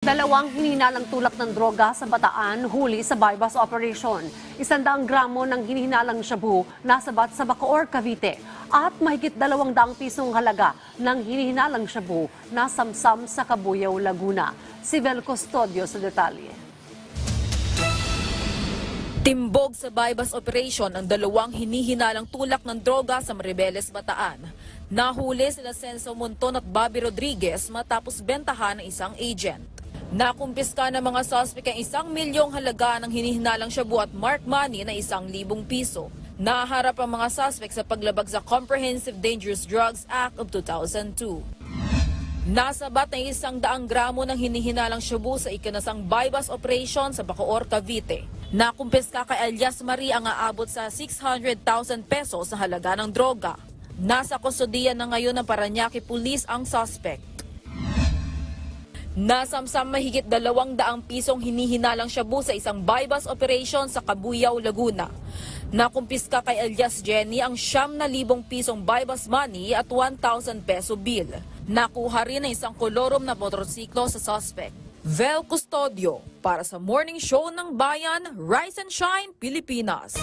Dalawang hinihinalang tulak ng droga sa Bataan huli sa bypass operation. Isandaang gramo ng hinihinalang shabu nasabat sa Bacoor, Cavite. At mahigit dalawang daang pisong halaga ng hinihinalang shabu nasamsam sa Cabuyao, Laguna. Si Vel Custodio sa detalye. Timbog sa bypass operation ang dalawang hinihinalang tulak ng droga sa Maribeles, Bataan. Nahuli sila Senso Monton at Bobby Rodriguez matapos bentahan ng isang agent. Nakumpiska ng mga suspect ang isang milyong halaga ng hinihinalang shabu at mark money na isang libong piso. Naharap ang mga suspect sa paglabag sa Comprehensive Dangerous Drugs Act of 2002. Nasabat na isang daang gramo ng hinihinalang shabu sa ikinasang bypass operation sa Bacoor, Cavite. Nakumpiska kay Elias Marie ang aabot sa 600,000 pesos na halaga ng droga. Nasa kustodiya na ngayon ng Paranaque Police ang suspect. Nasamsam mahigit dalawang daang pisong hinihinalang shabu sa isang bypass operation sa Cabuyao, Laguna. Nakumpiska kay Elias Jenny ang siyam na libong pisong bypass money at 1,000 peso bill. Nakuha rin ang isang kolorom na motorsiklo sa suspect. Vel Custodio para sa Morning Show ng Bayan, Rise and Shine, Pilipinas.